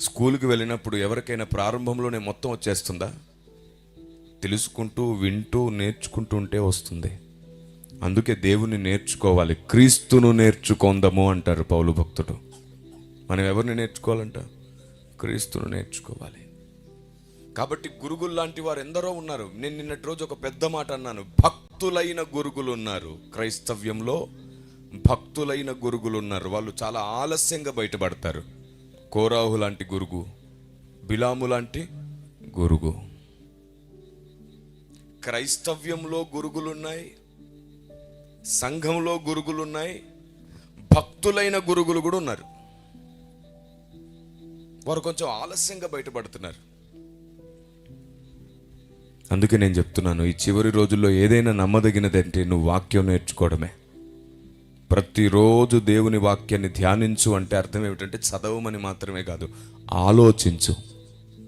స్కూల్కి వెళ్ళినప్పుడు ఎవరికైనా ప్రారంభంలోనే మొత్తం వచ్చేస్తుందా? తెలుసుకుంటూ వింటూ నేర్చుకుంటూ ఉంటే వస్తుంది. అందుకే దేవుని నేర్చుకోవాలి. క్రీస్తును నేర్చుకుందాము అంటారు పౌలు భక్తుడు. మనం ఎవరిని నేర్చుకోవాలంట? క్రీస్తును నేర్చుకోవాలి. కాబట్టి గురుగులు లాంటి వారు ఎందరో ఉన్నారు. నేను నిన్నటి రోజు ఒక పెద్ద మాట అన్నాను. భక్తులైన గురుగులు ఉన్నారు. క్రైస్తవ్యంలో భక్తులైన గురుగులు ఉన్నారు. వాళ్ళు చాలా ఆలస్యంగా బయటపడతారు. కోరాహు లాంటి గురుగు బిలాము లాంటి గురుగు. క్రైస్తవ్యంలో గురుగులున్నాయి సంఘంలో గురుగులున్నాయి భక్తులైన గురుగులు కూడా ఉన్నారు. వారు కొంచెం ఆలస్యంగా బయటపడుతున్నారు. అందుకే నేను చెప్తున్నాను ఈ చివరి రోజుల్లో ఏదైనా నమ్మదగినదంటే నువ్వు వాక్యం నేర్చుకోవడమే. ప్రతిరోజు దేవుని వాక్యాన్ని ధ్యానించు అంటే అర్థం ఏమిటంటే చదవమని మాత్రమే కాదు ఆలోచించు.